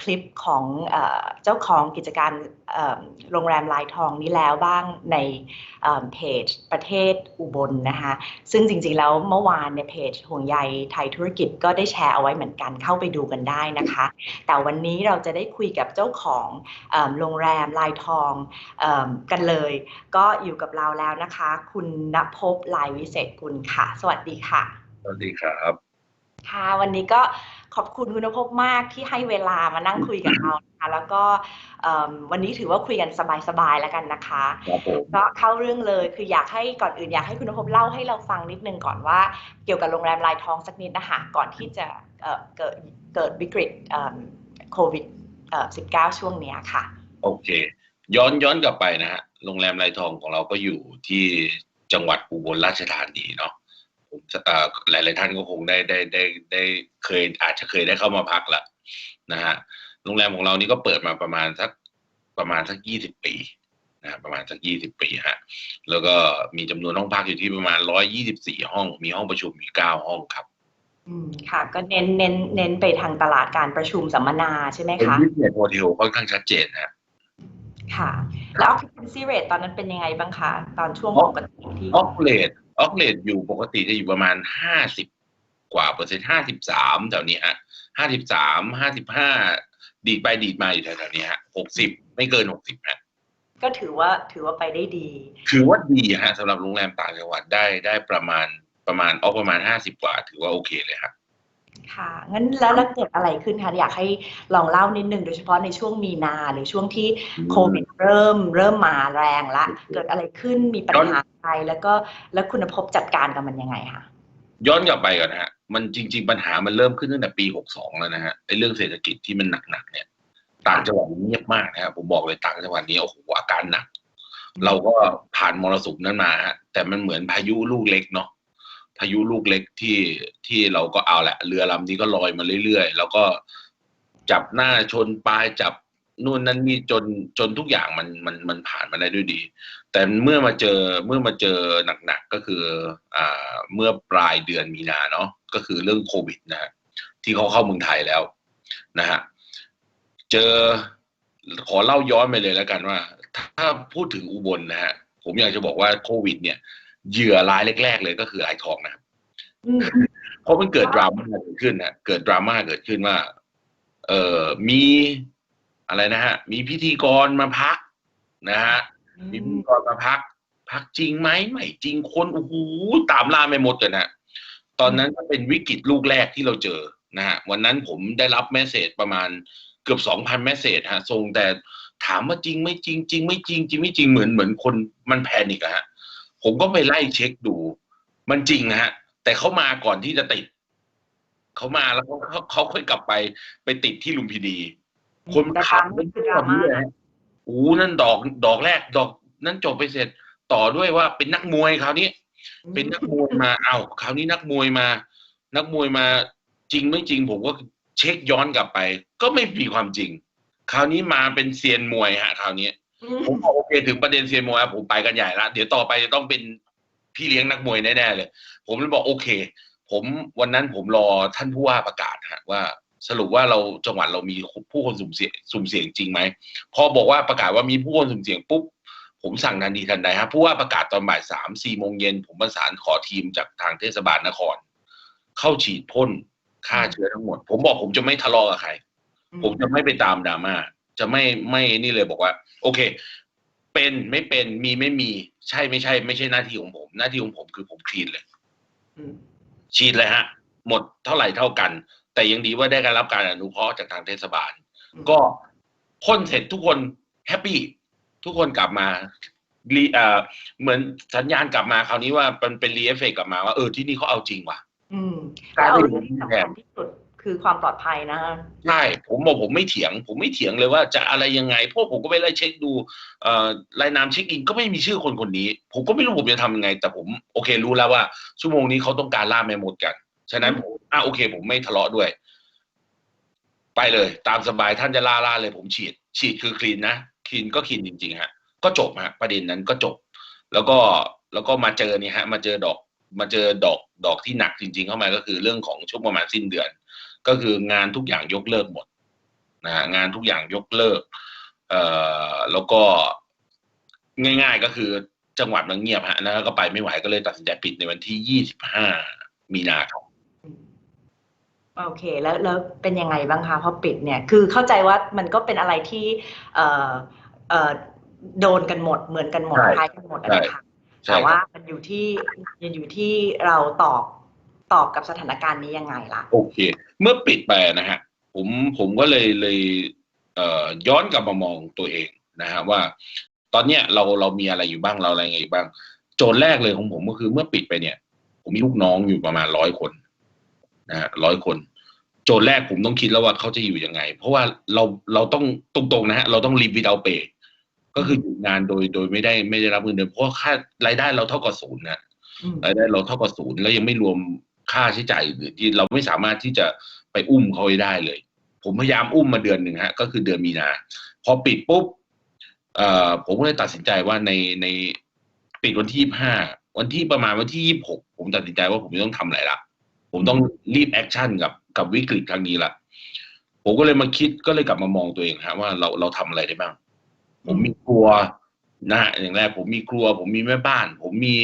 คลิปของเจ้าของกิจการโรงแรมลายทองนี้แล้วบ้างในเพจประเทศอุบลนะคะ ซึ่งจริงๆแล้วเมื่อวานเนี่ยเพจห่วงใยไทยธุรกิจก็ได้แชร์เอาไว้เหมือนกันเข้าไปดูกันได้นะคะ แต่วันนี้เราจะได้คุยกับเจ้าของโรงแรมลายทองอกันเลย ก็อยู่กับเราแล้วนะคะ คุณณภพลายวิเศษกุลค่ะ สวัสดีค่ะ สวัสดีครับ ค่ะวันนี้ก็ขอบคุณคุณณภพมากที่ให้เวลามานั่งคุยกับเรานะคะแล้วก็เอิ่มวันนี้ถือว่าคุยกันสบายๆแล้วกันนะคะครับผมก็เข้าเรื่องเลยคืออยากให้ก่อนอื่นอยากให้คุณณภพเล่าให้เราฟังนิดนึงก่อนว่าเกี่ยวกับโรงแรมลายทองสักนิดนะคะก่อนที่จะเอ่อเกิดเกิดวิกฤตเอิ่มโควิดเอ่อ19 ช่วงเนี้ยค่ะ โอเค ย้อนย้อนกลับไปนะฮะโรงแรมไรทองของเราก็อยู่ที่จังหวัดอุบลราชธานีเนาะผมเอ่อ หลาย ๆ ท่านก็คงได้ได้ได้ได้เคยอาจจะเคยได้เข้ามาพักละนะฮะโรงแรมของเรานี่ก็เปิดมาประมาณสักประมาณสักยี่สิบปีนะฮะประมาณสักยี่สิบปีฮะแล้วก็มีจำนวนห้องพักอยู่ที่ประมาณร้อยยี่สิบสี่ห้อง มีห้องประชุมมีเก้าห้องครับอืมค่ะ ก็เน้นเน้นเน้นไปทางตลาดการประชุมสัมมนาใช่ไหมเป็นคะวิทยาโฮเทลค่อนข้างชัดเจนนะฮะค่ะ แล้ว occupancy rate ตอนนั้นเป็นยังไงบ้างคะ ตอนช่วงปกติที่ออกเลด ออกเลดอยู่ปกติจะอยู่ประมาณห้าสิบกว่าเปอร์เซ็นต์ห้าสิบสามแถวนี้ฮะห้าสิบสามห้าสิบห้าดีดไปดีดมาอยู่แถวๆนี้ฮะหกสิบไม่เกินหกสิบฮะก็ถือว่าถือว่าไปได้ดี ถือว่าดีฮะสำหรับโรงแรมต่างจังหวัดได้ได้ประมาณประมาณออกประมาณห้าสิบกว่า ถือว่าโอเคเลยฮะ ค่ะ งั้นแล้วแล้วเกิดอะไรขึ้นคะ อยากให้ลองเล่านิดนึงโดยเฉพาะในช่วงมีนาหรือช่วงที่โควิดเริ่มเริ่มมาแรงละ เกิดอะไรขึ้น มีปัญหาอะไร แล้วก็แล้วคุณภพจัดการกับมันยังไงคะ ย้อนกลับไปก่อนนะฮะ มันจริง ๆ ปัญหามันเริ่มขึ้นตั้งแต่ปีหกสองแล้วนะฮะ ไอ้เรื่องเศรษฐกิจที่มันหนักๆเนี่ย ต่างจังหวัดเงียบมากนะครับ ผมบอกเลยต่างจังหวัดนี้โอ้โหอาการหนัก เราก็ผ่านมรสุมนั้นมาฮะ แต่มันเหมือนพายุลูกเล็กเนาะ พายุลูกเล็กที่ที่เราก็เอาแหละ เรือลำนี้ก็ลอยมาเรื่อยๆ แล้วก็จับหน้าชนปลายจับนู่นนั่นนี่จนจนทุกอย่างมันมันมันผ่านมาได้ด้วยดี แต่เมื่อมาเจอเมื่อมาเจอหนักๆก็คืออ่าเมื่อปลายเดือนมีนาเนาะก็คือเรื่องโควิดนะฮะที่เขาเข้าเมืองไทยแล้วนะฮะเจอขอเล่าย้อนไปเลยแล้วกันว่า ถ้าพูดถึงอุบลนะฮะผมอยากจะบอกว่าโควิด เนี่ย เหยื่อรายแรก ๆ เลยก็คือรายทองนะครับอืมเพราะมันเกิดดราม่าเกิดขึ้นนะเกิดดราม่าเกิดขึ้นว่า เอ่อมีอะไรนะฮะ มีพิธีกรมาพักนะฮะมีพิธีกรมาพัก พักจริงไหมไม่จริงคนโอ้โหตามล่าไม่หมดกันนะตอนนั้นก็เป็นวิกฤตลูกแรกที่เราเจอนะฮะวันนั้นผมได้รับแมสเซจประมาณเกือบสองพันแมสเซจฮะส่งแต่ถามว่าจริงไม่จริงจริง ไม่จริงจริงไม่จริงเหมือนเหมือนคนมันแพนิกอะฮะ ผมก็ไปไล่เช็คดู มันจริงนะฮะ แต่เขามาก่อนที่จะติด เขามาแล้วเขาเขาค่อยกลับไปไปติดที่ลุมพินี คนขัตาบมนี่คือดราม่าเลยฮะโอ้นั่นดอกดอกแรก ดอก นั่นจบไปเสร็จต่อด้วยว่าเป็นนักมวยคราวนี้ เป็นนักมวยมาเอ้าคราวนี้นักมวยมา นักมวยมาจริงไม่จริง ผมก็เช็คย้อนกลับไป ก็ไม่มีความจริง คราวนี้มาเป็นเซียนมวยฮะ คราวนี้ ผมบอกโอเคถึงประเด็นเซียนมวยผมไปกันใหญ่ละเดี๋ยวต่อไปจะต้องเป็นพี่เลี้ยงนักมวยแน่ๆเลย ผมเลยบอกโอเค ผมวันนั้นผมรอท่านผู้ว่าประกาศฮะว่าสรุปว่าเราจังหวัดเรามีผู้คนสุ่มเสี่ยงสุ่มเสี่ยงจริงไหมพอบอกว่าประกาศว่ามีผู้คนสุ่มเสี่ยงปุ๊บผมสั่งทันทีทันใดฮะผู้ว่าประกาศตอนบ่ายสามสี่โมงเย็นผมประสานขอทีมจากทางเทศบาลนคร เข้าฉีดพ่นฆ่าเชื้อทั้งหมด ผมบอกผมจะไม่ทะเลาะกับใคร ผมจะไม่ไปตามดราม่า จะไม่ไม่นี่เลยบอกว่า โอเค เป็นไม่เป็นมีไม่มี ใช่ไม่ใช่ ไม่ใช่หน้าที่ของผม หน้าที่ของผมคือผมคลีนเลยอืมฉีดเลยฮะ หมดเท่าไหร่เท่ากัน แต่ยังดีว่าได้การรับการอนุเคราะห์จากทางเทศบาล ก็พ่นเสร็จทุกคนแฮปปี้ทุกคนกลับมารีเอ่อเหมือนสัญญาณกลับมาคราวนี้ว่ามันเป็นรีเอฟเฟกกลับมาว่าเออที่นี่เขาเอาจริงว่ะอืมกลายแล้วเป็นเรื่องที่สำคัญที่สุด คือความปลอดภัยนะใช่ผมบอกผมไม่เถียง ผมไม่เถียงเลยว่าจะอะไรยังไงพราะผมก็ไปไล่เช็คดูรายนามเช็คอินก็ไม่มีชื่อคนคนนี้ ผมก็ไม่รู้ผมจะทำยังไง แต่ผมโอเครู้แล้วว่า ชั่วโมงนี้เขาต้องการล่าแม่มดกันฉะนั้นผมอะโอเค ผมไม่ทะเลาะด้วย ไปเลย ตามสบายท่านจะล่าล่าเลย ผมฉีด ฉีดคือคลีนนะคลีนก็คลีนจริงๆฮะก็จบฮะประเด็นนั้นก็จบ แล้วก็แล้วก็มาเจอนี่ฮะ มาเจอดอก มาเจอดอกดอกที่หนักจริง ๆ เข้ามาก็คือเรื่องของช่วงประมาณสิ้นเดือน ก็คืองานทุกอย่างยกเลิกหมดนะฮะงานทุกอย่างยกเลิก เอ่อแล้วก็ง่ายๆก็คือจังหวัดมันเงียบฮะแล้วก็ไปไม่ไหวก็เลยตัดสินใจปิดในวันที่25มีนาครับโอเค แล้วแล้วเป็นยังไงบ้างคะพอปิดเนี่ยคือเข้าใจว่ามันก็เป็นอะไรที่ เอ่อเอ่อโดนกันหมดเหมือนกันหมดใช่คล้ายกันหมดอะใช่นะคะใช่แต่คว่ารับมันอยู่ที่มันอยู่ที่เราตอบ ตอบกับสถานการณ์นี้ยังไงล่ะ โอเค เมื่อปิดไปนะฮะผมผมก็เลยเลยเอ่อย้อนกลับมามองตัวเองนะฮะว่า ตอนเนี้ยเราเรามีอะไรอยู่บ้างเราอะไรไงอยู่บ้าง โจทย์แรกเลยของผมก็คือเมื่อปิดไปเนี่ย ผมมีลูกน้องอยู่ประมาณร้อยคนนะฮะร้อยคน โจทย์แรกผมต้องคิดแล้วว่าเขาจะอยู่ยังไง เพราะว่าเราเราต้องตรงๆนะฮะเราต้องรีวิดเอาเปก็คือหยุดงานโดยโดยไม่ได้ไม่ได้รับเงินเดือนเพราะว่าค่ารายได้เราเท่ากับศูนย์นะอืมรายได้เราเท่ากับศูนย์แล้วยังไม่รวม ค่าใช้จ่ายอื่นที่เราไม่สามารถที่จะไปอุ้มเขาไว้ได้เลย ผมพยายามอุ้มมาเดือนหนึ่งฮะก็คือเดือนมีนา พอปิดปุ๊บผมก็เลยตัดสินใจว่าในในปิดวันที่ห้าวันที่ประมาณวันที่ยี่หกผมตัดสินใจว่าผมไม่ต้องทำอะไรละผมต้องรีบแอคชั่นกับกับวิกฤตครั้งนี้ละผมก็เลยมาคิดก็เลยกลับมามองตัวเองฮะว่าเราเราทำอะไรได้บ้าง ผมมีครัวนะฮะอย่างแรกผมมีครัว ผมมีแม่บ้าน ผมมี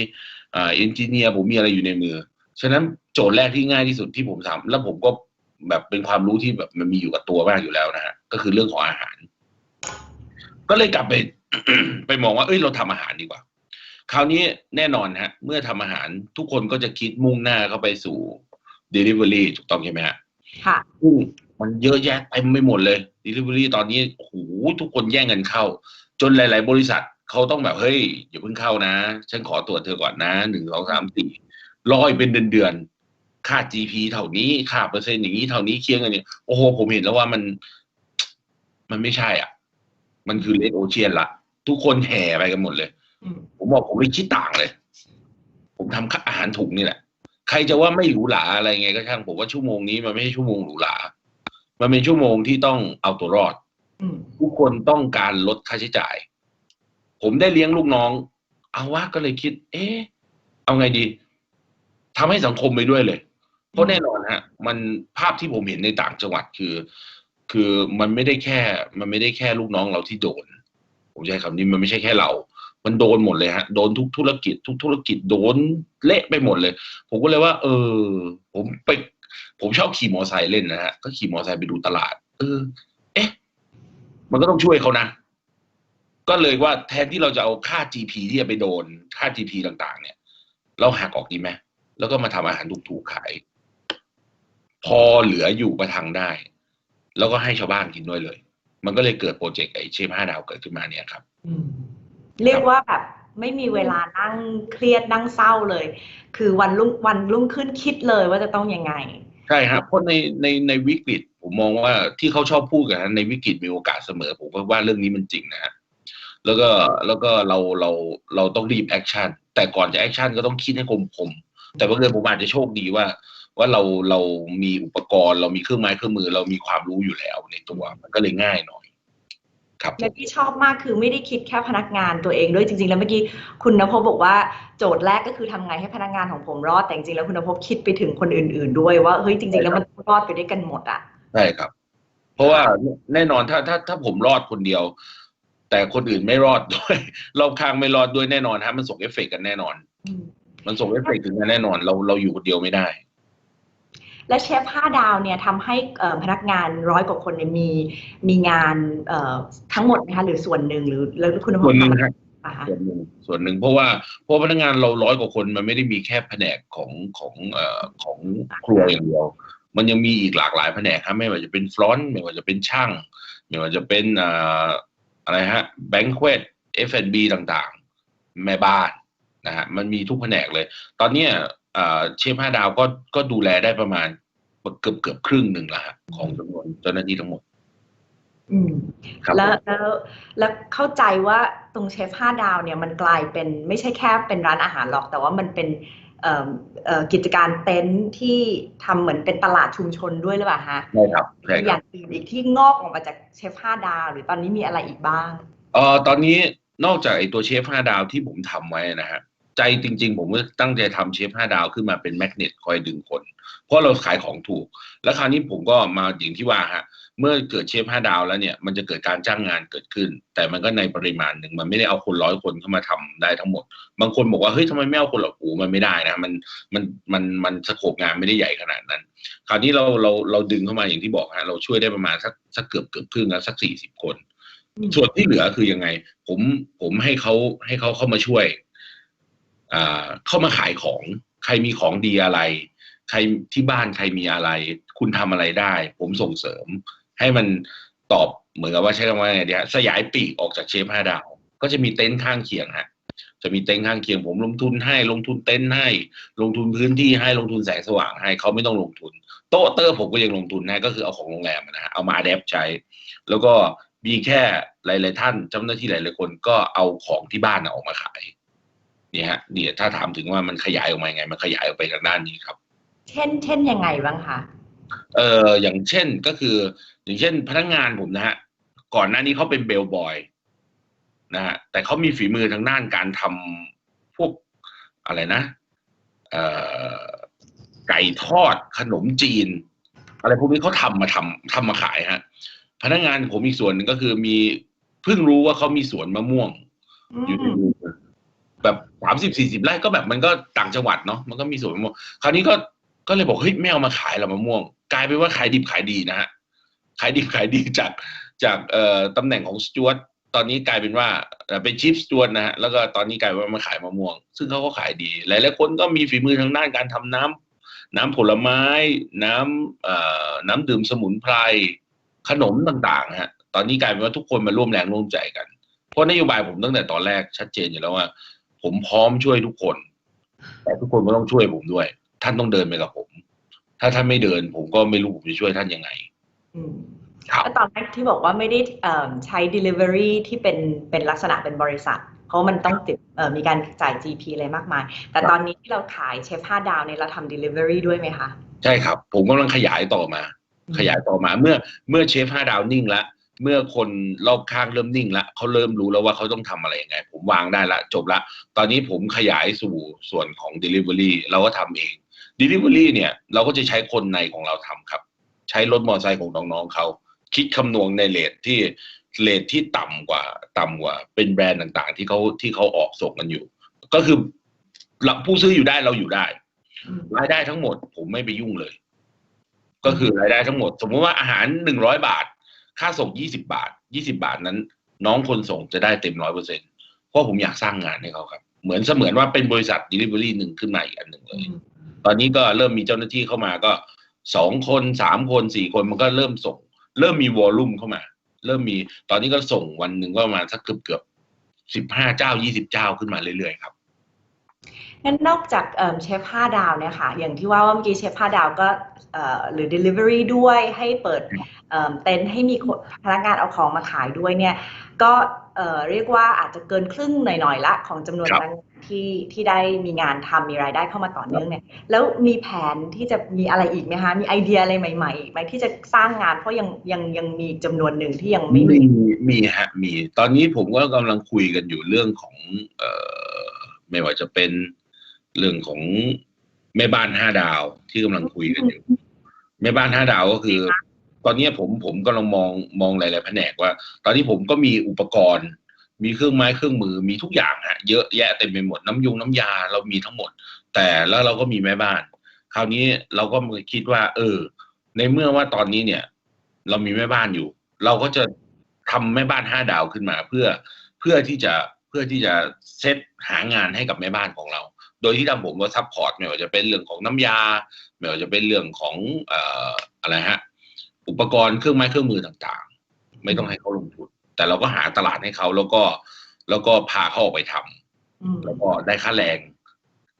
เอ่อเอนจิเนียร์ผมมีอะไรอยู่ในมือ ฉะนั้นโจทย์แรกที่ง่ายที่สุดที่ผมทำแล้วผมก็แบบเป็นความรู้ที่แบบมันมีอยู่กับตัวมากอยู่แล้วนะฮะก็คือเรื่องของอาหาร ก็เลยกลับไปไปมองว่า เอ้ยเราทำอาหารดีกว่า คราวนี้แน่นอนฮะ เมื่อทำอาหารทุกคนก็จะคิดมุ่งหน้าเข้าไปสู่ Delivery ถูกต้องใช่ไหมฮะค่ะซึ่งมันเยอะแยะเต็มไปหมดเลย Delivery ตอนนี้โอ้โหทุกคนแย่งกันเข้า จนหลาย ๆ บริษัทเขาต้องแบบเฮ้ยอย่าเพิ่งเข้านะ ฉันขอตรวจเธอก่อนนะหนึ่งสองสามสี่ รอยเป็นเดือนๆค่า GP เท่านี้ค่าเปอร์เซ็นต์อย่างนี้เท่านี้เคียงกันเนี่ยโอ้โหผมเห็นแล้วว่ามัน มันไม่ใช่อะ มันคือเลดโอเชียนละทุกคนแห่ไปกันหมดเลยอืมผมบอกผมไม่คิดต่างเลย ผมทำอาหารถุงนี่แหละใครจะว่าไม่หรูหราอะไรไงก็ช่างผมว่าชั่วโมงนี้มันไม่ใช่ชั่วโมงหรูหรามันเป็นชั่วโมงที่ต้องเอาตัวรอดอืมทุกคนต้องการลดค่าใช้จ่าย ผมได้เลี้ยงลูกน้อง เอาวะก็เลยคิด เอ๊ะ เอาไงดี ทำให้สังคมไปด้วยเลย เพราะแน่นอนฮะ มันภาพที่ผมเห็นในต่างจังหวัดคือ คือมันไม่ได้แค่ มันไม่ได้แค่ลูกน้องเราที่โดน ผมใช้คำนี้มันไม่ใช่แค่เรา มันโดนหมดเลยฮะ โดนทุกธุรกิจ ทุกธุรกิจโดนเละไปหมดเลย ผมก็เลยว่า เออ ผมไป ผมชอบขี่มอไซค์เล่นนะฮะ ก็ขี่มอไซค์ไปดูตลาด เออ เอ๊ะ มันก็ต้องช่วยเขานะก็เลยว่าแทนที่เราจะเอาค่า GP ที่จะไปโดนค่า GP ต่าง ๆ เนี่ย เราหักออกดีไหม แล้วก็มาทำอาหารถูกๆขาย พอเหลืออยู่ประทังได้ แล้วก็ให้ชาวบ้านกินด้วยเลย มันก็เลยเกิดโปรเจกต์ไอเชฟห้าดาวเกิดขึ้นมาเนี่ยครับอืมเรียกว่าแบบไม่มีเวลานั่งเครียดนั่งเศร้าเลย คือวันรุ่งวันรุ่งขึ้นคิดเลยว่าจะต้องยังไง ใช่ครับเพราะในในในวิกฤตผมมองว่าที่เขาชอบพูดกันนะในวิกฤตมีโอกาสเสมอ ผมก็ว่าเรื่องนี้มันจริงนะฮะแล้วก็แล้วก็เราเราเราต้องรีบแอคชั่นแต่ก่อนจะแอคชั่นก็ต้องคิดให้คมคมๆ แต่บังเอิญผมอาจจะโชคดีว่า ว่าเราเรามีอุปกรณ์ เรามีเครื่องไม้เครื่องมือ เรามีความรู้อยู่แล้วในตัวมันก็เลยง่ายหน่อย ครับและที่ชอบมากคือไม่ได้คิดแค่พนักงานตัวเองด้วยจริง ๆ แล้วเมื่อกี้คุณนภพบอกว่าโจทย์แรกก็คือทำไงให้พนักงานของผมรอดแต่จริงๆแล้วคุณนภพคิดไปถึงคนอื่น ๆ ด้วยว่าเฮ้ยจริง ๆ แล้วมันรอดไปด้วยกันหมดอะใช่ครับ เพราะว่าแน่นอนถ้าถ้าถ้าผมรอดคนเดียวแต่คนอื่นไม่รอดด้วยรอบข้างไม่รอดด้วยแน่นอนฮะมันส่งเอฟเฟกต์กันแน่นอนอื มมันส่งเอฟเฟกต์ถึงกันแน่นอน เราเราอยู่คนเดียวไม่ได้ และเชฟห้าดาวเนี่ยทำให้เอ่อพนักงานร้อยกว่าคนเนี่ยมีมีงานเอ่อทั้งหมดไหมคะหรือส่วนหนึ่งหรือแล้วคุณนภพส่วนหนึ่งฮะอ่าฮะส่วนหนึ่งส่วนหนึ่งเพราะว่าเพราะพนักงานเราร้อยกว่าคนมันไม่ได้มีแค่แผนกของของเอ่อของครัวอย่างเดียว มันยังมีอีกหลากหลายแผนกครับไม่ว่าจะเป็นฟรอนต์ไม่ว่าจะเป็นช่างไม่ว่าจะเป็นเอ่ออะไรฮะแบงค์เควด F&B ต่างๆ แม่บ้าน นะฮะมันมีทุกแผนกเลย ตอนเนี้ยเอ่อเชฟห้าดาวก็ก็ดูแลได้ประมาณเกือบเกือบครึ่งหนึ่งละฮะของจำนวนเจ้าหน้าที่ทั้งหมดอืมครับแล้วผมแล้วแล้วเข้าใจว่าตรงเชฟห้าดาวเนี่ยมันกลายเป็นไม่ใช่แค่เป็นร้านอาหารหรอก แต่ว่ามันเป็นเอ่อเอ่อกิจการเต็นท์ที่ทำเหมือนเป็นตลาดชุมชนด้วยหรือเปล่าฮะใช่ครับใช่มีคอรับย่างอื่นอีกที่งอกออกมาจากเชฟห้าดาวหรือตอนนี้มีอะไรอีกบ้างเอ่อตอนนี้นอกจากไอตัวเชฟห้าดาวที่ผมทำไว้นะฮะ ใจจริง ๆ ผมก็ตั้งใจทำเชฟห้าดาวขึ้นมาเป็นแมกเนตคอยดึงคน เพราะเราขายของถูก แล้วคราวนี้ผมก็มาอย่างที่ว่าฮะเมื่อเกิดเชฟห้าดาวแล้วเนี่ยมันจะเกิดการจ้างงานเกิดขึ้น แต่มันก็ในปริมาณหนึ่งมันไม่ได้เอาคนร้อยคนเข้ามาทำได้ทั้งหมด บางคนบอกว่าเฮ้ยทำไมไม่เอาคนหรอกโอ้มันไม่ได้นะมันมันมันมันสโคปงานไม่ได้ใหญ่ขนาดนั้น คราวนี้เราเราเราดึงเข้ามาอย่างที่บอกฮะเราช่วยได้ประมาณสักสักเกือบเกือบครึ่งแล้วสักสี่สิบคน ส่วนที่เหลือคือยังไง ผมผมให้เขาให้เขาเข้ามาช่วยอ่า เข้ามาขายของ ใครมีของดีอะไร ใครที่บ้านใครมีอะไร คุณทำอะไรได้ ผมส่งเสริม ให้มันตอบเหมือนกับว่าใช้คำว่าไงดีฮะสยายปีกออกจากเชฟห้าดาว ก็จะมีเต็นท์ข้างเคียงฮะจะมีเต็นท์ข้างเคียงผมลงทุนให้ลงทุนเต็นท์ให้ ลงทุนพื้นที่ให้ลงทุนแสงสว่างให้เขาไม่ต้องลงทุน โต๊ะเตอร์ผมก็ยังลงทุนให้ก็คือเอาของโรงแรมนะฮะเอามาอัดแอปใช้ แล้วก็มีแค่หลาย ๆ ท่านเจ้าหน้าที่หลาย ๆ คนก็เอาของที่บ้านออกมาขาย เนี่ยฮะเดี๋ยวถ้าถามถึงว่ามันขยายออกมายังไง มันขยายออกไปทางด้านนี้ครับ เช่น เช่นยังไงบ้างคะเอออย่างเช่นก็คือ อย่างเช่น พนักงานผมนะฮะก่อนหน้านี้เขาเป็นเบลบอยนะฮะแต่เขามีฝีมือทางด้านการทำพวกอะไรนะเอ่อไก่ทอดขนมจีน อะไรพวกนี้เขาทำมาทำทำมาขายฮะ พนักงานผมอีกส่วนหนึ่งก็คือมีเพิ่งรู้ว่าเขามีสวนมะม่วงอือยู่ในมมือแบบ สามสิบสี่สิบไร่ก็แบบมันก็ต่างจังหวัดเนาะมันก็มีสวนมะม่วงคราวนี้ก็ก็เลยบอกเฮ้ยไม่เอามาขายหรอมะม่วง กลายเป็นว่าขายดิบขายดีนะฮะขายดิบขายดีจากจากเอ่อตำแหน่งของสจวตตอนนี้กลายเป็นว่าเป็นชิฟสจวตนะฮะแล้วก็ตอนนี้กลายเป็นว่ามาขายมะม่วง ซึ่งเขาก็ขายดี หลายๆคนก็มีฝีมือทางด้านการทำน้ำน้ำผลไม้ น้ำเอ่อน้ำดื่มสมุนไพรขนมต่างๆฮะตอนนี้กลายเป็นว่าทุกคนมาร่วมแรงร่วมใจกัน เพราะนโยบายผมตั้งแต่ตอนแรกชัดเจนอยู่แล้วว่า ผมพร้อมช่วยทุกคน แต่ทุกคนก็ต้องช่วยผมด้วย ท่านต้องเดินไปกับผม ถ้าท่านไม่เดิน ผมก็ไม่รู้ผมจะช่วยท่านยังไงอืมครับแล้วตอนแรกที่บอกว่าไม่ได้เอ่อใช้ delivery ที่เป็นเป็นลักษณะเป็นบริษัท เพราะมันต้องติดเอ่อมีการจ่าย GP อะไรมากมาย แต่ตอนนี้ที่เราขายเชฟห้าดาวเนี่ยเราทำ delivery ด้วยไหมคะ ใช่ครับ ผมกำลังขยายต่อมา ขยายต่อมาเมื่อเมื่อเชฟห้าดาวนิ่งละ เมื่อคนรอบข้างเริ่มนิ่งละเขาเริ่มรู้แล้วว่าเขาต้องทำอะไรยังไง ผมวางได้ละ จบละ ตอนนี้ผมขยายสู่ส่วนของ Delivery เราก็ทำเอง Delivery เนี่ยเราก็จะใช้คนในของเราทำครับ ใช้รถมอเตอร์ไซค์ของน้องๆเขาคิดคำนวณในเลทที่เลทที่ต่ำกว่าต่ำกว่า เป็นแบรนด์ต่างๆ ที่เขาที่เขาออกส่งกันอยู่ ก็คือเราผู้ซื้ออยู่ได้เราอยู่ได้รายได้ทั้งหมด ผมไม่ไปยุ่งเลย ก็คือรายได้ทั้งหมด สมมติว่าอาหารหนึ่งร้อยบาท ค่าส่งยี่สิบาทยี่สิบาทนั้น น้องคนส่งจะได้เต็มร้อยเปอร์เซ็นเพราะผมอยากสร้างงานให้เขาครับ เหมือนเสมือนว่าเป็นบริษัท delivery หนึ่งขึ้นมาอีกอันหนึ่งเลย ตอนนี้ก็เริ่มมีเจ้าหน้าที่เข้ามาก็สองคนสามคนสี่คนมันก็เริ่มส่ง เริ่มมีวอลลุ่มเข้ามา เริ่มมีตอนนี้ก็ส่งวันหนึ่งก็ประมาณสักเกือบเกือบสิบห้าเจ้ายี่สิบเจ้าขึ้นมาเรื่อยๆครับ งั้นนอกจากเอิ่มเชฟห้าดาวเนี่ยค่ะ อย่างที่ว่าว่าเมื่อกี้เชฟห้าดาวก็เอ่อหรือ delivery ด้วยให้เปิดเอิ่มเต็นท์ให้มีคนพนักงานเอาของมาขายด้วยเนี่ย ก็เอ่อเรียกว่าอาจจะเกินครึ่งหน่อยๆละของจำนวนครัพบนักงานที่ที่ได้มีงานทำมีรายได้เข้ามาต่อเนื่องเนี่ย แล้วมีแผนที่จะมีอะไรอีกไหมคะ มีไอเดียอะไรใหม่ๆอีกไหมที่จะสร้างงานเพราะยังยังยังมีจำนวนหนึ่งที่ยังไม่มีมีมีฮะมี ตอนนี้ผมก็กำลังคุยกันอยู่เรื่องของเอ่อไม่ว่าจะเป็น เรื่องของแม่บ้านห้าดาวที่กำลังคุยกันอยู่แม่บ้านห้าดาวก็คือ ตอนนี้ผมผมกำลังมองมองหลายๆแผนกว่า ตอนนี้ผมก็มีอุปกรณ์ มีเครื่องไม้เครื่องมือมีทุกอย่างฮะเยอะแยะเต็มไปหมดน้ำยุงน้ำยาเรามีทั้งหมด แต่แล้วเราก็มีแม่บ้าน คราวนี้เราก็มาคิดว่า เออ ในเมื่อว่าตอนนี้เนี่ย เรามีแม่บ้านอยู่ เราก็จะทำแม่บ้านห้าดาวขึ้นมาเพื่อเพื่อที่จะเพื่อที่จะเซตหางานให้กับแม่บ้านของเรา โดยที่ทางผมว่าซัพพอร์ตไม่ว่าจะเป็นเรื่องของน้ำยาไม่ว่าจะเป็นเรื่องของเอ่ออะไรฮะอุปกรณ์เครื่องไม้เครื่องมือต่างๆ ไม่ต้องให้เขาลงทุน แต่เราก็หาตลาดให้เขาแล้วก็แล้วก็พาเขาออกไปทำอืมแล้วก็ได้ค่าแรง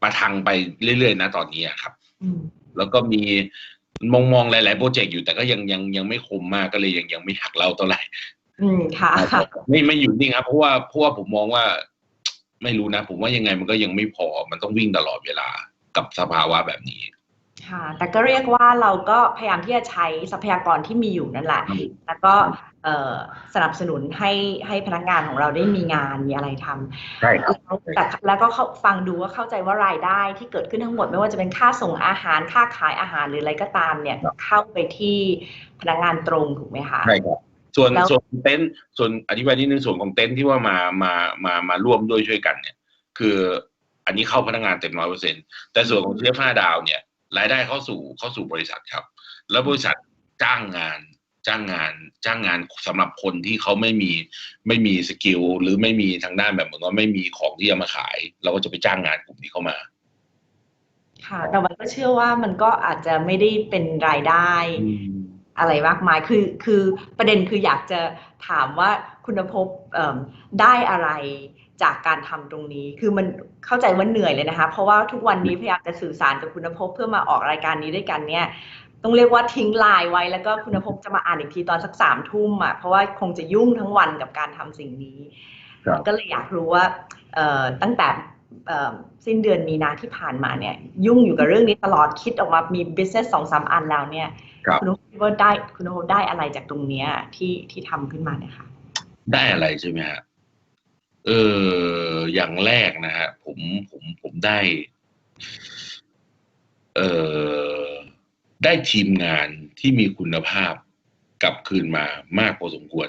ประทังไปเรื่อยๆนะตอนนี้อะครับอืมแล้วก็มีมองมองๆหลายๆโปรเจกต์อยู่แต่ก็ยังยังยังไม่คมมากก็เลยยังยังไม่หักเล่าเท่าไหร่อืมค่ะไม่ไม่อยู่นิ่งครับเพราะว่าเพราะว่าผมมองว่า ไม่รู้นะ ผมว่ายังไงมันก็ยังไม่พอมันต้องวิ่งตลอดเวลากับสภาวะแบบนี้ค่ะแต่ก็เรียกว่าเราก็พยายามที่จะใช้ทรัพยากรที่มีอยู่นั่นแหละ แล้วก็เอ่อสนับสนุนให้ให้พนักงานของเราได้มีงานมีอะไรทำใช่ครับแล้วแต่แล้วก็เข้าฟังดูว่าเข้าใจว่ารายได้ที่เกิดขึ้นทั้งหมด ไม่ว่าจะเป็นค่าส่งอาหารค่าขายอาหารหรืออะไรก็ตามเนี่ยเข้าไปที่พนักงานตรงถูกไหมคะใช่ครับ ส่วนแล้ว ส่วนเต็นท์ส่วนอธิบายนิดนึงส่วนของเต็นท์ที่ว่ามามามามาร่วมด้วยช่วยกันเนี่ย คืออันนี้เข้าพนักงานเต็มร้อยเปอร์เซ็นแต่ส่วนของเชฟห้าดาวเนี่ย รายได้เข้าสู่เข้าสู่บริษัทครับ แล้วบริษัทจ้างงานจ้างงานจ้างงานสำหรับคนที่เขาไม่มีไม่มีสกิลหรือไม่มีทางด้านแบบเหมือนว่าไม่มีของที่จะมาขาย เราก็จะไปจ้างงานกลุ่มนี้เข้ามา ค่ะ แต่มันก็เชื่อว่ามันก็อาจจะไม่ได้เป็นรายได้ อะไรมากมาย คือคือประเด็นคืออยากจะถามว่าคุณภพเอิ่มได้อะไรจากการทำตรงนี้ คือมันเข้าใจว่าเหนื่อยเลยนะคะ เพราะว่าทุกวันนี้พยายามจะสื่อสารกับคุณภพเพื่อมาออกรายการนี้ด้วยกันเนี่ย ต้องเรียกว่าทิ้งไลน์ไว้แล้วก็คุณภพจะมาอ่านอีกทีตอนสักสามทุ่มอะ เพราะว่าคงจะยุ่งทั้งวันกับการทำสิ่งนี้ครับก็เลยอยากรู้ว่าเอ่อตั้งแต่เอ่อสิ้นเดือนมีนาที่ผ่านมาเนี่ย ยุ่งอยู่กับเรื่องนี้ตลอดคิดออกมามี business สองสามอันแล้วเนี่ยครับคุณโอ๊ต ว่าได้คุณโอ๊ตได้อะไรจากตรงเนี้ยที่ที่ทำขึ้นมาเนี่ยค่ะ ได้อะไรใช่ไหมฮะเอออย่างแรกนะฮะผมผมผมได้ เออได้ทีมงานที่มีคุณภาพกลับคืนมามากพอสมควร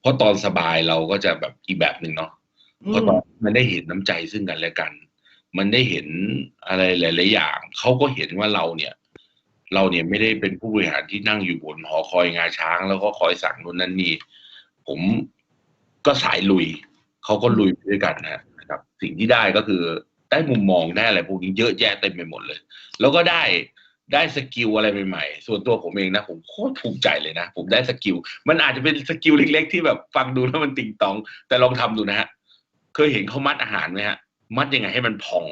เพราะตอนสบายเราก็จะแบบอีกแบบหนึ่งเนาะเพราะตอนมันได้เห็นน้ำใจซึ่งกันและกัน มันได้เห็นอะไรหลายๆอย่างเขาก็เห็นว่าเราเนี่ย เราเนี่ยไม่ได้เป็นผู้บริหารที่นั่งอยู่บนหอคอยงาช้าง แล้วก็คอยสั่งนู่นนั่นนี่ผมก็สายลุยเขาก็ลุยไปด้วยกันนะครับ สิ่งที่ได้ก็คือได้มุมมองได้อะไรพวกนี้เยอะแยะเต็มไปหมดเลย แล้วก็ได้ได้สกิลอะไรใหม่ๆ ส่วนตัวผมเองนะ ผมโคตรภูมิใจเลยนะ ผมได้สกิล มันอาจจะเป็นสกิลเล็กๆ ที่แบบฟังดูแล้วมันติงตอง แต่ลองทำดูนะฮะ เคยเห็นเขามัดอาหารไหมฮะ มัดยังไงให้มันพอง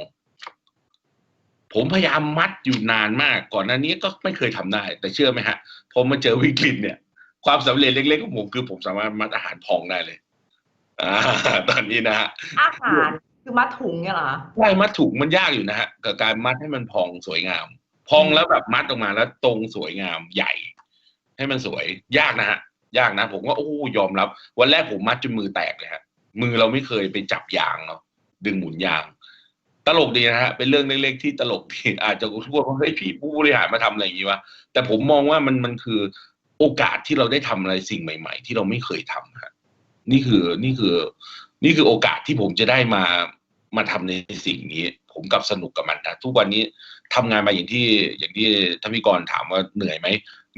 ผมพยายามมัดอยู่นานมาก ก่อนหน้านี้ก็ไม่เคยทำได้ แต่เชื่อไหมฮะพอมาเจอวิกฤตเนี่ย ความสำเร็จเล็กๆของผมคือผมสามารถมัดอาหารพองได้เลยอ่าตอนนี้นะฮะอาหารคือมัดถุงเนี่ยเหรอคะใช่มัดถุงมันยากอยู่นะฮะกับการมัดให้มันพองสวยงาม พองแล้วแบบมัดออกมาแล้วตรงสวยงามใหญ่ ให้มันสวยยากนะฮะยากนะ ผมว่าโอ้ยอมรับ วันแรกผมมัดจนมือแตกเลยฮะมือเราไม่เคยไปจับยางเนาะดึงหมุนยาง ตลกดีนะฮะเป็นเรื่องเล็กๆที่ตลกดีอาจจะพูดว่าเฮ้ยพี่ผู้บริหารมาทำอะไรอย่างนี้วะแต่ผมมองว่ามันมันคือโอกาสที่เราได้ทำอะไรสิ่งใหม่ ๆ ที่เราไม่เคยทำฮะนี่คือนี่คือ นี่คือโอกาสที่ผมจะได้มามาทำในสิ่งนี้ ผมกับสนุกกับมันนะทุกวันนี้ทำงานมาอย่างที่อย่างที่ท่านพิกรถามว่าเหนื่อยไหม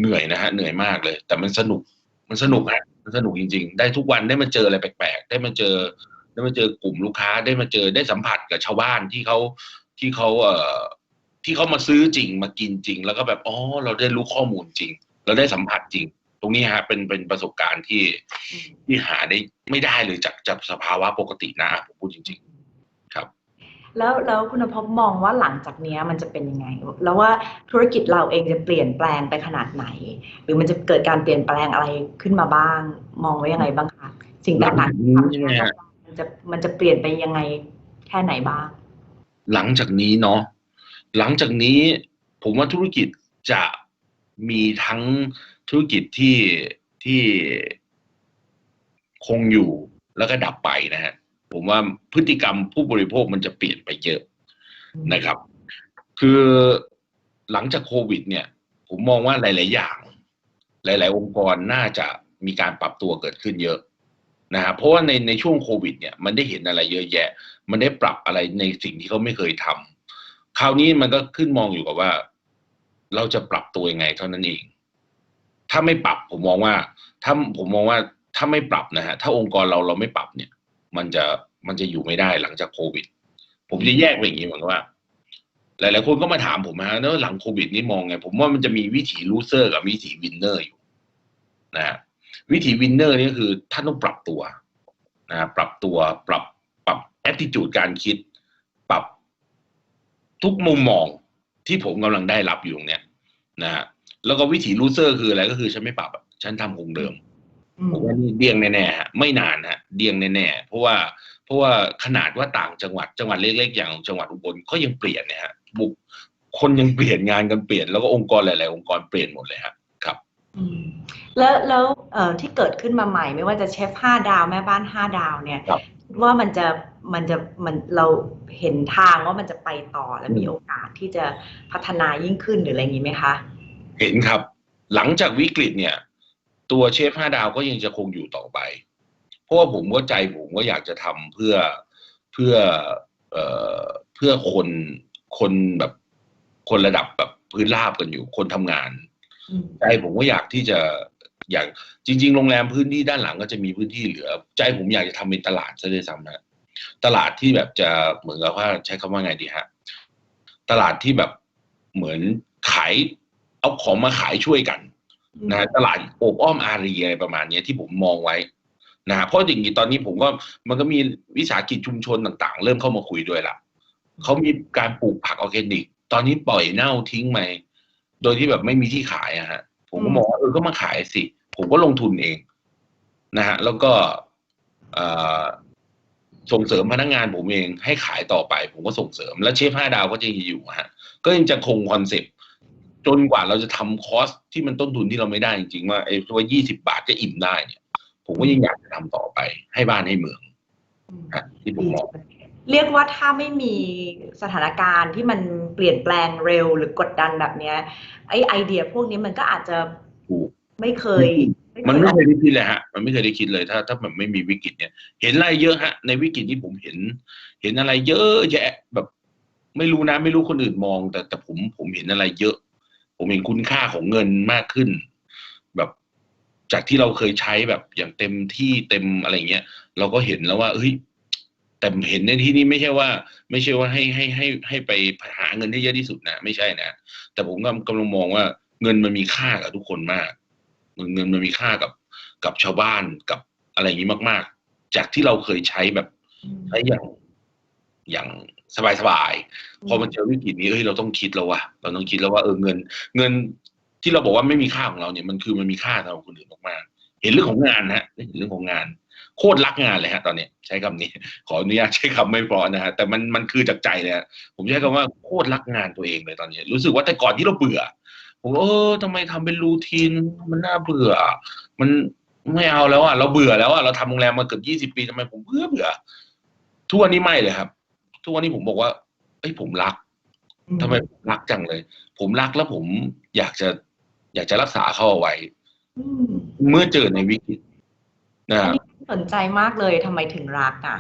เหนื่อยนะฮะเหนื่อยมากเลย แต่มันสนุกมันสนุกฮะมันสนุกจริง ๆ ได้ทุกวันได้มาเจออะไรแปลกๆ ได้มาเจอ ได้มาเจอกลุ่มลูกค้าได้มาเจอได้สัมผัสกับชาวบ้านที่เขาที่เขาเอ่อที่เขามาซื้อจริงมากินจริง แล้วก็แบบอ๋อเราได้รู้ข้อมูลจริง เราได้สัมผัสจริง ตรงนี้ฮะเป็นเป็นประสบการณ์ที่ที่หาได้ไม่ได้เลยจากจากสภาวะปกตินะผมพูดจริง ๆ ครับ แล้วแล้วคุณภพมองว่าหลังจากเนี้ยมันจะเป็นยังไง แล้วว่าธุรกิจเราเองจะเปลี่ยนแปลงไปขนาดไหน หรือมันจะเกิดการเปลี่ยนแปลงอะไรขึ้นมาบ้าง มองไว้ยังไงบ้างคะสิ่งต่างๆที่ทำใช่ไห มันจะมันจะเปลี่ยนไปยังไงแค่ไหนบ้าง หลังจากนี้เนาะหลังจากนี้ผมว่าธุรกิจจะมีทั้งธุรกิจที่ที่คงอยู่แล้วก็ดับไปนะฮะผมว่าพฤติกรรมผู้บริโภคมันจะเปลี่ยนไปเยอะนะครับ คือหลังจากโควิด เนี่ย ผมมองว่าหลาย ๆ อย่าง หลาย ๆ องค์กรน่าจะมีการปรับตัวเกิดขึ้นเยอะ นะครับเพราะว่าในในช่วงโควิดเนี่ยมันได้เห็นอะไรเยอะแยะ มันได้ปรับอะไรในสิ่งที่เขาไม่เคยทำคราวนี้มันก็ขึ้นมองอยู่กับว่า เราจะปรับตัวยังไงเท่านั้นเอง ถ้าไม่ปรับผมมองว่า ถ้าผมมองว่าถ้าไม่ปรับนะฮะถ้าองค์กรเราเราไม่ปรับเนี่ย มันจะมันจะอยู่ไม่ได้หลังจากโควิด ผมจะแยกไปอย่างนี้เหมือนว่า หลาย ๆ คนก็มาถามผมนะแล้วหลังโควิดนี่มองไง ผมว่ามันจะมีวิถีลูเซอร์กับวิถีวินเนอร์อยู่นะฮะ วิถีวินเนอร์นี่ก็คือท่านต้องปรับตัวนะฮะปรับตัวปรับปรับแอ t ติจูดการคิด ปรับทุกมุมมองที่ผมกำลังได้รับอยู่ตรงเนี้ยนะฮะแล้วก็วิถีลูเซอร์คืออะไรก็คือฉันไม่ปรับอะฉันทำคงเดิมอืมผมว่านี่เดี่ยงแน่ๆฮะไม่นานฮะเดี่ยงแน่ๆเพราะว่าเพราะว่าขนาดว่าต่างจังหวัดจังหวัดเล็กๆอย่างจังหวัดอุบลก็ยังเปลี่ยนเนี่ยฮะบุกคนยังเปลี่ยนงานกันเปลี่ยนแล้วก็องค์กรหลาย ๆ องค์กรเปลี่ยนหมดเลยฮะครับอืม แล้วแล้วเอ่อที่เกิดขึ้นมาใหม่ ไม่ว่าจะเชฟห้าดาวแม่บ้านห้าดาวเนี่ยครับว่ามันจะมันจะมันเราเห็นทางว่ามันจะไปต่อและมีโอกาสที่จะพัฒนายิ่งขึ้นหรืออะไรอย่างนี้ไหมคะ เห็นครับ หลังจากวิกฤตเนี่ย ตัวเชฟห้าดาวก็ยังจะคงอยู่ต่อไป เพราะว่าผมก็ใจผมก็อยากจะทำเพื่อเพื่อเอ่อเพื่อคนคนแบบคนระดับแบบพื้นราบกันอยู่คนทำงานอืม ใจผมก็อยากที่จะอยากจริง ๆ โรงแรมพื้นที่ด้านหลังก็จะมีพื้นที่เหลือ ใจผมอยากจะทำเป็นตลาดซะด้วยซ้ำนะตลาดที่แบบจะเหมือนกับว่าใช้คำว่าไงดีฮะตลาดที่แบบเหมือนขายเอาของมาขายช่วยกันนะฮะตลาดโอบอ้อมอารีอะไรประมาณเนี้ยที่ผมมองไว้นะฮะเพราะจริงๆตอนนี้ผมก็มันก็มีวิสาหกิจชุมชนต่าง ๆ เริ่มเข้ามาคุยด้วยละเขามีการปลูกผักออร์แกนิก ตอนนี้ปล่อยเน่าทิ้งไป โดยที่แบบไม่มีที่ขายอะฮะ ผมก็มองว่าเออก็มาขายสิ ผมก็ลงทุนเองนะฮะ แล้วก็เอ่อส่งเสริมพนักงานผมเองให้ขายต่อไป ผมก็ส่งเสริม แล้วเชฟห้าดาวก็จะอยู่ฮะ ก็ยังจะคงคอนเซปต์จนกว่าเราจะทำคอสที่มันต้นทุนที่เราไม่ได้จริงๆว่าไอ้ตัวยี่สิบาทจะอิ่มได้เนี่ย ผมก็ยังอยากจะทำต่อไป ให้บ้านให้เมืองอืมฮะที่ผมมอง เรียกว่าถ้าไม่มีสถานการณ์ที่มันเปลี่ยนแปลงเร็วหรือกดดันแบบเนี้ยไอไอเดียพวกนี้มันก็อาจจะถูกไม่เคย มันไม่เคยได้คิดเลยฮะ มันไม่เคยได้คิดเลยถ้า ถ้าแบบไม่มีวิกฤตเนี่ย เห็นอะไรเยอะฮะ ในวิกฤตที่ผมเห็น เห็นอะไรเยอะแยะแบบ ไม่รู้นะไม่รู้คนอื่นมอง แต่แต่ผมผมเห็นอะไรเยอะ ผมเห็นคุณค่าของเงินมากขึ้น แบบจากที่เราเคยใช้แบบอย่างเต็มที่เต็มอะไรเงี้ย เราก็เห็นแล้วว่าเฮ้ย แต่เห็นในที่นี้ไม่ใช่ว่า ไม่ใช่ว่าให้ให้ให้ให้ไปหาเงินให้เยอะที่สุดนะ ไม่ใช่นะ แต่ผมกำลังกำลังมองว่าเงินมันมีค่ากับทุกคนมากเงินมันมีค่ากับกับชาวบ้านกับอะไรอย่างนี้มาก ๆ จากที่เราเคยใช้แบบใช้อย่างอย่างสบายๆพอมันเจอวิกฤตนี้เอ้ยเราต้องคิดแล้วว่าเราต้องคิดแล้วว่าเออเงิน เงินที่เราบอกว่าไม่มีค่าของเราเนี่ยมันคือมันมีค่าสำหรับคนอื่นมากๆเห็นเรื่องของงานนะฮะเห็นเรื่องของงาน โคตรรักงานเลยฮะตอนนี้ใช้คำนี้ ขออนุญาตใช้คำไม่เพราะนะฮะแต่มันมันคือจากใจเลยฮะผมใช้คำว่าโคตรรักงานตัวเองเลยตอนนี้ รู้สึกว่าแต่ก่อนที่เราเบื่อผมว่าเออทำไมทำเป็นรูทีนมันน่าเบื่อ มันไม่เอาแล้วอะเราเบื่อแล้วอะเราทำโรงแรมมาเกือบยี่สิบปีทำไมผมเบื่อเบื่อทุกวันนี้ไม่เลยครับทุกวันนี้ผมบอกว่าเอ้ยผมรักทำไมผมรักจังเลย ผมรักแล้วผมอยากจะ อยากจะรักษาเขาเอาไว้อืมเมื่อเจอในวิกฤตนะอันฮะนี้ สนใจมากเลยทำไมถึงรักอะ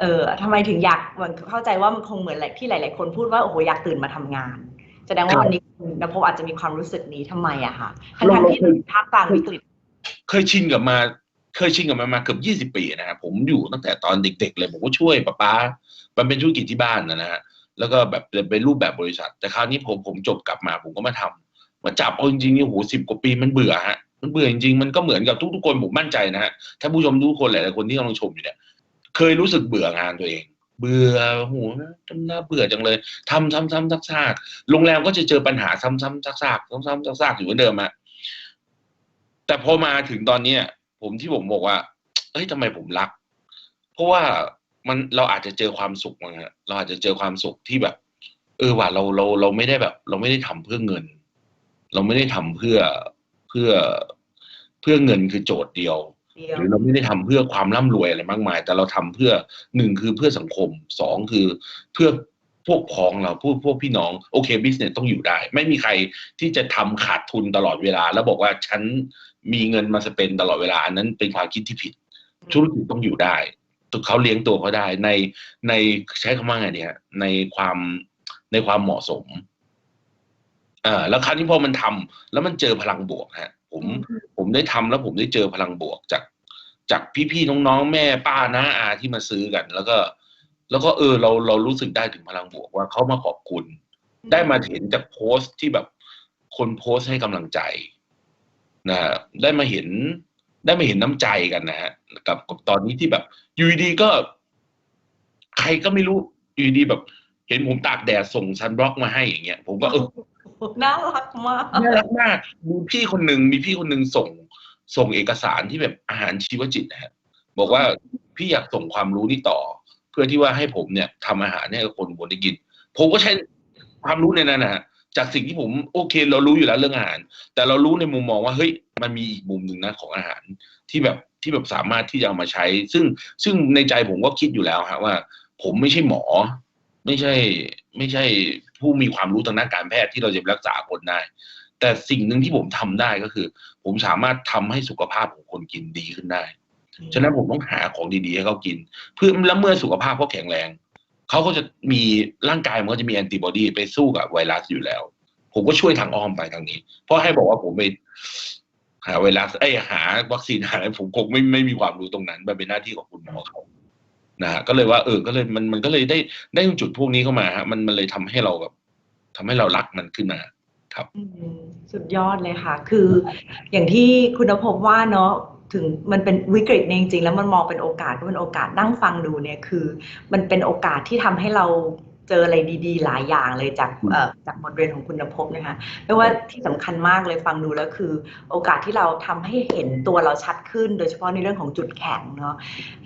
เออทำไมถึงอยากมันเข้าใจว่ามันคงเหมือนที่หลาย ๆ คนพูดว่าโอ้โหอยากตื่นมาทำงานแสดงว่าวันนี้คุณนภพอาจจะมีความรู้สึกนี้ทำไมอะคะทั้งๆที่ท่ามกลางวิกฤต เคยชินกับมา เคยชินกับมันมาเกือบยี่สิบปีนะครับผมอยู่ตั้งแต่ตอนเด็ก ๆ เลยผมก็ช่วยป้าป้ามันเป็นธุรกิจที่บ้านนะฮะแล้วก็แบบเป็นรูปแบบบริษัท แต่คราวนี้ผมผมจบกลับมา ผมก็มาทำมาจับเอาจริงๆนี่โหสิบกว่าปีมันเบื่อฮะ มันเบื่อจริงๆมันก็เหมือนกับทุกๆคนผมมั่นใจนะฮะถ้าผู้ชมทุกคนหลายๆคนที่กำลังชมอยู่เนี่ย เคยรู้สึกเบื่องานตัวเอง เบื่อโหน่าเบื่อจังเลยทำซ้ำๆซากๆโรงแรมก็จะเจอปัญหาซ้ำๆซากๆซ้ำๆซากๆอยู่เหมือนเดิมอะแต่พอมาถึงตอนเนี้ย ผมที่ผมบอกว่าเอ้ยทำไมผมรัก เพราะว่ามันเราอาจจะเจอความสุขมั้งฮะเราอาจจะเจอความสุขที่แบบ เออว่ะเราเราเราไม่ได้แบบ เราไม่ได้ทำเพื่อเงิน เราไม่ได้ทำเพื่อ เพื่อเพื่อเงินคือโจทย์เดียวเดียวหรือเราไม่ได้ทำเพื่อความร่ำรวยอะไรมากมาย แต่เราทำเพื่อหนึ่งคือเพื่อสังคมสองคือเพื่อพวกพ้องเราพวกพวกพี่น้องโอเคบิสเนสต้องอยู่ได้ ไม่มีใครที่จะทำขาดทุนตลอดเวลา แล้วบอกว่าฉันมีเงินมาสเปนตลอดเวลาอันนั้นเป็นความคิดที่ผิด ธุรกิจต้องอยู่ได้ตัวเขาเลี้ยงตัวเขาได้ในในใช้คำว่าไงเนี่ยในความในความเหมาะสม เอ่าแล้วคราวนี้พอมันทำแล้วมันเจอพลังบวกฮะ ผมผมได้ทำแล้วผมได้เจอพลังบวกจาก จากพี่ๆน้องๆแม่ป้าน้าอาที่มาซื้อกัน แล้วก็ แล้วก็เออเราเรารู้สึกได้ถึงพลังบวกว่าเขามาขอบคุณ ได้มาเห็นจากโพสต์ที่แบบคนโพสต์ให้กำลังใจนะฮะได้มาเห็นได้มาเห็นน้ำใจกันนะฮะกับกับตอนนี้ที่แบบอยู่ดีๆก็ ใครก็ไม่รู้อยู่ดีๆแบบ เห็นผมตากแดดส่งซันบล็อกมาให้อย่างเงี้ย ผมก็เออ น่ารักมากน่ารักมากมีพี่คนหนึ่งมีพี่คนหนึ่งส่ง ส่งเอกสารที่แบบอาหารชีวจิตนะฮะบอกว่าพี่อยากส่งความรู้นี้ต่อ เพื่อที่ว่าให้ผมเนี่ยทำอาหารให้กับคนบนได้กิน ผมก็ใช้ความรู้ในนั้นนะฮะจากสิ่งที่ผมโอเค เรารู้อยู่แล้วเรื่องอาหาร แต่เรารู้ในมุมมองว่าเฮ้ยมันมีอีกมุมหนึ่งนะของอาหารที่แบบที่แบบสามารถที่จะเอามาใช้ ซึ่งซึ่งในใจผมก็คิดอยู่แล้วฮะว่า ผมไม่ใช่หมอ ไม่ใช่ ไม่ใช่ ผู้มีความรู้ทางด้านการแพทย์ที่เราจะรักษาคนได้ แต่สิ่งหนึ่งที่ผมทำได้ก็คือ ผมสามารถทำให้สุขภาพของคนกินดีขึ้นได้ ฉะนั้นผมต้องหาของดีๆให้เขากิน เพื่อแล้วเมื่อสุขภาพเขาแข็งแรงเขาก็จะมีร่างกายมันก็จะมีแอนติบอดีไปสู้กับไวรัสอยู่แล้ว ผมก็ช่วยทางอ้อมไปทางนี้ เพราะให้บอกว่าผมไปหาไวรัสไอ้ยหาวัคซีนหาอะไรผมคงไม่ไม่มีความรู้ตรงนั้นมันเป็นหน้าที่ของคุณหมอเขา นะฮะก็เลยว่าเออก็เลยมันมันก็เลยได้ได้จุดพวกนี้เข้ามาฮะมันมันเลยทำให้เราแบบทำให้เรารักมันขึ้นมาครับสุดยอดเลยค่ะ คืออย่างที่คุณภพว่าเนาะถึงมันเป็นวิกฤตจริงๆแล้วมันมองเป็นโอกาสก็เป็นโอกาสนั่งฟังดูเนี่ยคือ มันเป็นโอกาสที่ทำให้เรา เจออะไรดีๆ หลายอย่างเลยจากอืมเอ่อจากบทเรียนของคุณภพนะคะไม่ว่าที่สำคัญมากเลยฟังดูแล้วคือ โอกาสที่เราทำให้เห็นตัวเราชัดขึ้น โดยเฉพาะในเรื่องของจุดแข็งเนาะ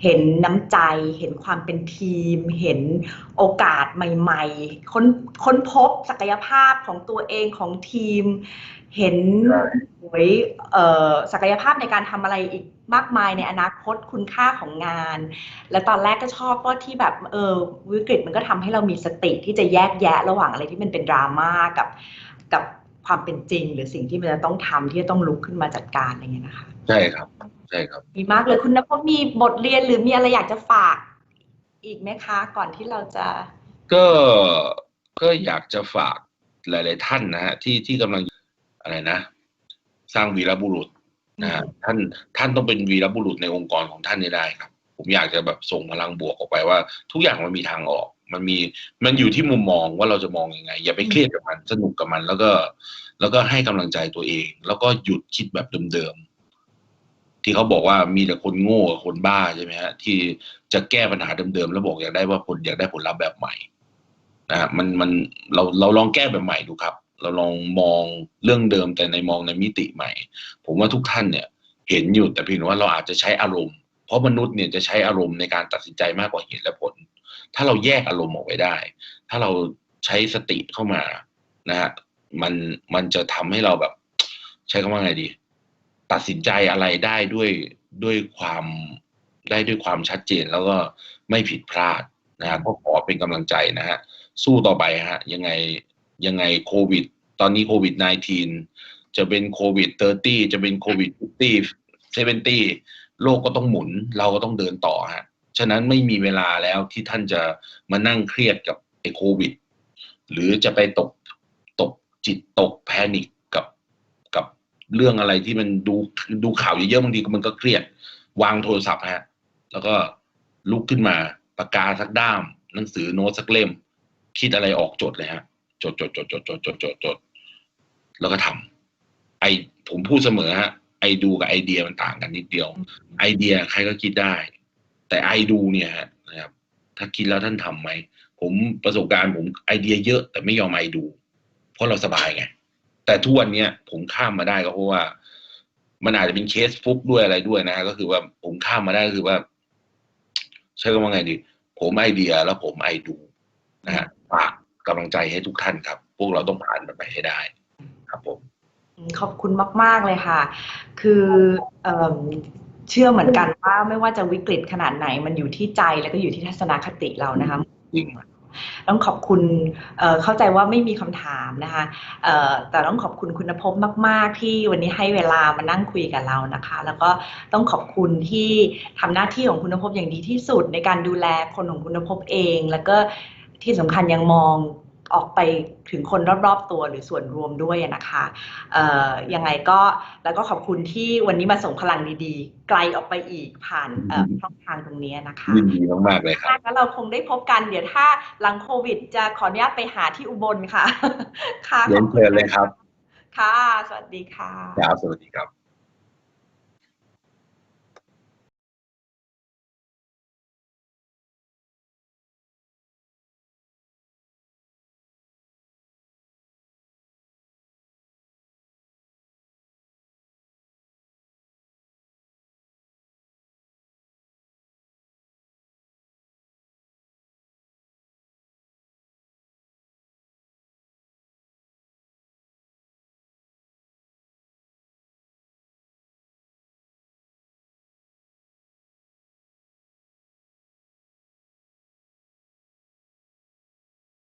เห็นน้ำใจ เห็นความเป็นทีม เห็นโอกาสใหม่ ๆ ค้นค้นพบศักยภาพของตัวเองของทีม เห็น ใช่โอ้ยเอ่อศักยภาพในการทำอะไรอีกมากมายในอนาคตคุณค่าของงาน และตอนแรกก็ชอบว่าที่แบบเออวิกฤตมันก็ทำให้เรามีสติที่จะแยกแยะระหว่างอะไรที่มันเป็นดราม่ากับกับความเป็นจริง หรือสิ่งที่มันจะต้องทำที่จะต้องลุกขึ้นมาจัดการอะไรเงี้ยนะคะใช่ครับใช่ครับดีมากเลยคุณนภพมีบทเรียนหรือมีอะไรอยากจะฝากอีกไหมคะ ก่อนที่เราจะก็ก็อยากจะฝากหลาย ๆ ท่านนะฮะที่ที่กำลังอะไรนะ สร้างวีรบุรุษนะฮะท่านท่านต้องเป็นวีรบุรุษในองค์กรของท่านให้ได้ครับ ผมอยากจะแบบส่งพลังบวกออกไปว่า ทุกอย่างมันมีทางออก มันมีมันอยู่ที่มุมมองว่าเราจะมองยังไง อย่าไปเครียดกับมันสนุกกับมัน แล้วก็ แล้วก็ให้กำลังใจตัวเอง แล้วก็หยุดคิดแบบเดิมๆที่เขาบอกว่ามีแต่คนโง่กับคนบ้าใช่ไหมฮะที่จะแก้ปัญหาเดิมๆแล้วบอกอยากได้ว่าผลอยากได้ผลลัพธ์แบบใหม่นะฮะมันมันเราเราลองแก้แบบใหม่ดูครับ เราลองมองเรื่องเดิมแต่ในมองในมิติใหม่ ผมว่าทุกท่านเนี่ยเห็นอยู่แต่เพียงว่าเราอาจจะใช้อารมณ์ เพราะมนุษย์เนี่ยจะใช้อารมณ์ในการตัดสินใจมากกว่าเหตุและผล ถ้าเราแยกอารมณ์ออกไปได้ ถ้าเราใช้สติเข้ามานะฮะมันมันจะทำให้เราแบบ ใช้คำว่าไงดี ตัดสินใจอะไรได้ด้วยด้วยความได้ด้วยความชัดเจนแล้วก็ไม่ผิดพลาดนะฮะก็ขอเป็นกำลังใจนะฮะสู้ต่อไปฮะยังไงยังไงโควิด ตอนนี้โควิด -19 จะเป็นโควิด 30 จะเป็นโควิด50 70 โลกก็ต้องหมุน เราก็ต้องเดินต่อฮะ ฉะนั้นไม่มีเวลาแล้วที่ท่านจะมานั่งเครียดกับไอ้โควิด หรือจะไปตกตกจิตตกแพนิคกับกับเรื่องอะไรที่มันดูดูข่าวเยอะๆบางทีมันก็เครียด วางโทรศัพท์ฮะ แล้วก็ลุกขึ้นมาปากกาสักด้าม หนังสือโน้ตสักเล่ม คิดอะไรออกจดเลยฮะ จดจดจดจดจดจดจดจดแล้วก็ทำไอผมพูดเสมอฮะไอดูกับไอเดียมันต่างกันนิดเดียว ไอเดียใครก็คิดได้ แต่ไอดูเนี่ยฮะนะครับ ถ้าคิดแล้วท่านทํำไหมผมประสบการณ์ผมไอเดียเยอะ แต่ไม่ยอมไอดู เพราะเราสบายไงแต่ทุกวันเนี้ยผมข้ามมาได้ก็เพราะว่า มันอาจจะเป็นเคสฟุกด้วยอะไรด้วยนะฮะก็คือว่าผมข้ามมาได้ก็คือว่าใช้คำว่าไงดี ผมไอเดียแล้วผมไอดูนะฮะฝาก กำลังใจให้ทุกท่านครับ พวกเราต้องผ่านมันไปให้ได้ ครับผมอืมขอบคุณมาก ๆ เลยค่ะ คือเอิ่มเชื่อเหมือนกันว่าไม่ว่าจะวิกฤตขนาดไหน มันอยู่ที่ใจแล้วก็อยู่ที่ทัศนคติเรานะคะจริงต้องขอบคุณเอ่อเข้าใจว่าไม่มีคำถามนะคะเอ่อแต่ต้องขอบคุณคุณภพมาก ๆ ที่วันนี้ให้เวลามานั่งคุยกับเรานะคะ แล้วก็ต้องขอบคุณที่ทำหน้าที่ของคุณภพอย่างดีที่สุดในการดูแลคนของคุณภพเอง แล้วก็ ที่สำคัญยังมองออกไปถึงคนรอบๆตัวหรือส่วนรวมด้วยนะคะเอ่อยังไงก็แล้วก็ขอบคุณที่วันนี้มาส่งพลังดีๆ ไกลออกไปอีกผ่านเอ่อช่องทางตรงนี้นะคะยินดีมากๆเลยครับแล้วเราคงได้พบกันเดี๋ยวถ้าหลังโควิด จะขออนุญาตไปหาที่อุบลค่ะค่ะเรียนเชิญเลยครับ ค่ะ สวัสดีค่ะครับสวัสดีครับ